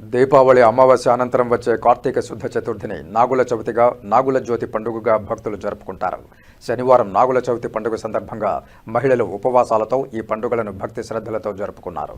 దీపావళి అమావాస్య అనంతరం వచ్చే కార్తీక శుద్ధ చతుర్థిని నాగుల చవితిగా నాగుల జ్యోతి పండుగగా భక్తులు జరుపుకుంటారు. శనివారం నాగుల చవితి పండుగ సందర్భంగా మహిళలు ఉపవాసాలతో ఈ పండుగలను భక్తి శ్రద్ధలతో జరుపుకున్నారు.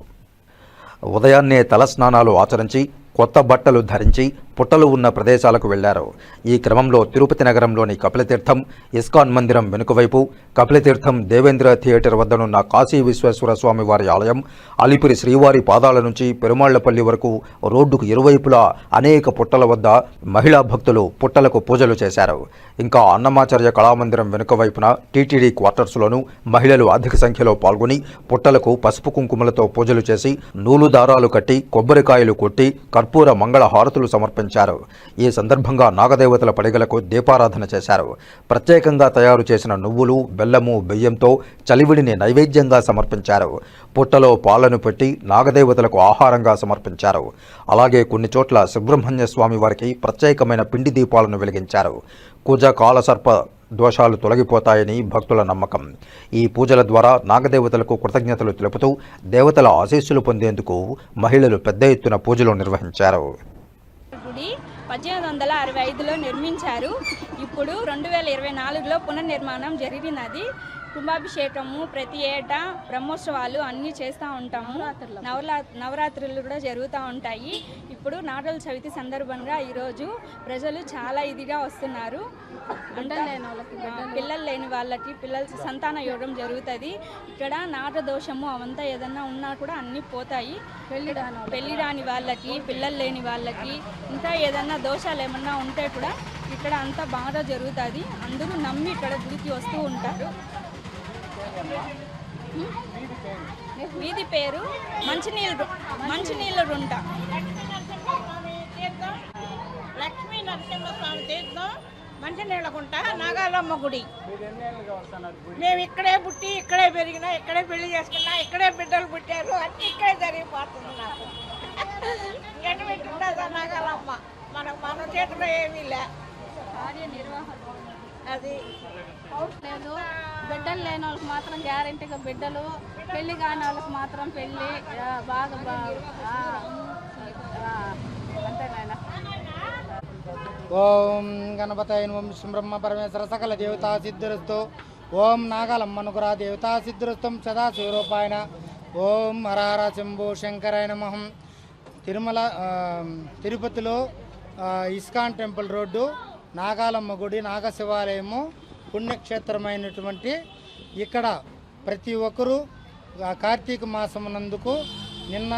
ఉదయాన్నే తలస్నానాలు ఆచరించి కొత్త బట్టలు ధరించి పుట్టలు ఉన్న ప్రదేశాలకు వెళ్ళారు. ఈ క్రమంలో తిరుపతి నగరంలోని కపిలతీర్థం ఇస్కాన్ మందిరం వెనుకవైపు కపిలతీర్థం దేవేంద్ర థియేటర్ వద్దనున్న కాశీ విశ్వేశ్వర స్వామి వారి ఆలయం అలిపిరి శ్రీవారి పాదాల నుంచి పెరుమాళ్ళపల్లి వరకు రోడ్డుకు ఇరువైపులా అనేక పుట్టల వద్ద మహిళా భక్తులు పుట్టలకు పూజలు చేశారు. ఇంకా అన్నమాచార్య కళామందిరం వెనుక వైపున టీటీడీ క్వార్టర్స్లోనూ మహిళలు అధిక సంఖ్యలో పాల్గొని పుట్టలకు పసుపు కుంకుమలతో పూజలు చేసి నూలు దారాలు కట్టి కొబ్బరికాయలు కొట్టి కర్పూర మంగళ హారతులు సమర్పించారు ఈ సందర్భంగా నాగదేవతల పడిగలకు దీపారాధన చేశారు. ప్రత్యేకంగా తయారు చేసిన నువ్వులు బెల్లము బియ్యంతో చలివిడిని నైవేద్యంగా సమర్పించారు. పుట్టలో పాలను పెట్టి నాగదేవతలకు ఆహారంగా సమర్పించారు. అలాగే కొన్ని చోట్ల సుబ్రహ్మణ్య స్వామి వారికి ప్రత్యేకమైన పిండి దీపాలను వెలిగించారు. కుజ కాలసర్ప దోషాలు తొలగిపోతాయని భక్తుల నమ్మకం. ఈ పూజల ద్వారా నాగదేవతలకు కృతజ్ఞతలు తెలుపుతూ దేవతల ఆశీస్సులు పొందేందుకు మహిళలు పెద్ద ఎత్తున పూజలు నిర్వహించారు. పద్దెనిమిది వందల అరవై ఐదులో నిర్మించారు. ఇప్పుడు రెండు వేల ఇరవై నాలుగులో పునర్నిర్మాణం జరిగినది. కుంభాభిషేకము ప్రతి ఏటా బ్రహ్మోత్సవాలు అన్నీ చేస్తూ ఉంటాము. నవరా నవరాత్రులు కూడా జరుగుతూ ఉంటాయి. ఇప్పుడు నాటల చవితి సందర్భంగా ఈరోజు ప్రజలు చాలా ఇదిగా వస్తున్నారు. పిల్లలు లేని వాళ్ళకి పిల్లల సంతాన యోగం జరుగుతుంది. ఇక్కడ నాట దోషము అవంతా ఏదన్నా ఉన్నా కూడా అన్నీ పోతాయి. పెళ్ళి పెళ్ళి రాని వాళ్ళకి పిల్లలు లేని వాళ్ళకి ఇంకా ఏదన్నా దోషాలు ఏమన్నా ఉంటే కూడా ఇక్కడ అంతా బాగా జరుగుతుంది. అందరూ నమ్మి ఇక్కడ గుడికి వస్తూ ఉంటారు. వీధి పేరు మంచినీళ్ళు మంచినీళ్ళ రుంట. లక్ష్మీ నరసింహస్వామి తీర్థం మంచినీళ్ళకుంట నాగాలమ్మ గుడి. మేము ఇక్కడే పుట్టి ఇక్కడే పెరిగినా ఇక్కడే పెళ్ళి చేసుకున్నా ఇక్కడే బిడ్డలు పుట్టారు అన్ని ఇక్కడే జరిగిపోతుంది నాకు. ఎటు పెట్టుకుంటుందా నాగాలమ్మ. మన మన చేతిలో ఏమీ లే. అది లేదు. బిడ్డలు లేని వాళ్ళకి మాత్రం గ్యారంటీగా బిడ్డలు పెళ్ళి కాని వాళ్ళకి మాత్రం పెళ్ళి బాగా బాగా అంతేనాయన ఓం గణపతయ ఓం బ్రహ్మ పరమేశ్వర సకల దేవతా సిద్ధిరస్తు. ఓం నాగలమ్మనుకురా దేవతా సిద్ధురస్తం సదా శివరూపాయన ఓం హరహర శంభు శంకరాయ నమః. తిరుమల తిరుపతిలో ఇస్కాన్ టెంపుల్ రోడ్డు. నాగాలమ్మ గుడి నాగ శివాలయము పుణ్యక్షేత్రమైనటువంటి ఇక్కడ ప్రతి ఒక్కరూ కార్తీక మాసం నందుకు నిన్న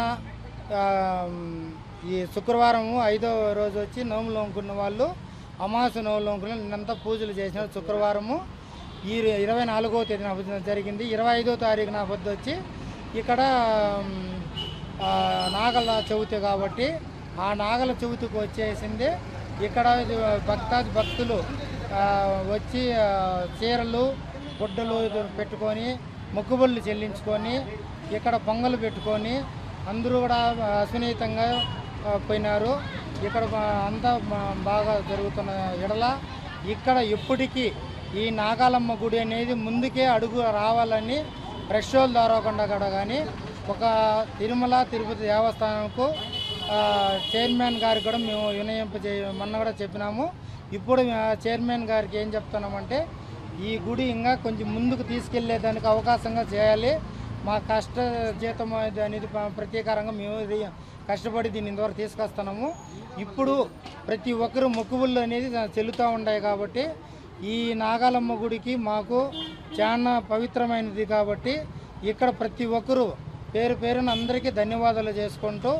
ఈ శుక్రవారం ఐదో రోజు వచ్చి నోములోంకున్న వాళ్ళు అమాస నోములు లోంకున్న నిన్నంతా పూజలు చేసిన శుక్రవారము ఈ ఇరవై నాలుగో తేదీన జరిగింది. ఇరవై ఐదో తారీఖున పొద్దు వచ్చి ఇక్కడ నాగల చవితి కాబట్టి ఆ నాగల చవితికి వచ్చేసింది. ఇక్కడ భక్తాది భక్తులు వచ్చి చీరలు గుడ్డలు పెట్టుకొని మొక్కుబళ్ళు చెల్లించుకొని ఇక్కడ పొంగలు పెట్టుకొని అందరూ కూడా ఆ, సునీతంగా పోయినారు. ఇక్కడ అంత అంతా బాగా జరుగుతున్న ఎడల ఇక్కడ ఎప్పటికీ ఈ నాగాలమ్మ గుడి అనేది ముందుకే అడుగు రావాలని ప్రెషోల్ దారకుండా కూడా కానీ ఒక తిరుమల తిరుపతి దేవస్థానంకు చైర్మన్ గారికి కూడా మేము వినయింప మొన్న కూడా చెప్పినాము. ఇప్పుడు ఆ చైర్మన్ గారికి ఏం చెప్తున్నామంటే ఈ గుడి ఇంకా కొంచెం ముందుకు తీసుకెళ్ళేదానికి అవకాశంగా చేయాలి. మా కష్ట జీతం అనేది ప్రత్యేకంగా ప్రతీకారంగా మేము ఇది కష్టపడి దీన్ని ఇంతవరకు తీసుకొస్తున్నాము. ఇప్పుడు ప్రతి ఒక్కరు మొక్కుబళ్ళు అనేది చెల్లుతూ ఉన్నాయి కాబట్టి ఈ నాగాలమ్మ గుడికి మాకు చాలా పవిత్రమైనది కాబట్టి ఇక్కడ ప్రతి ఒక్కరూ పేరు పేరున అందరికీ ధన్యవాదాలు చేసుకుంటూ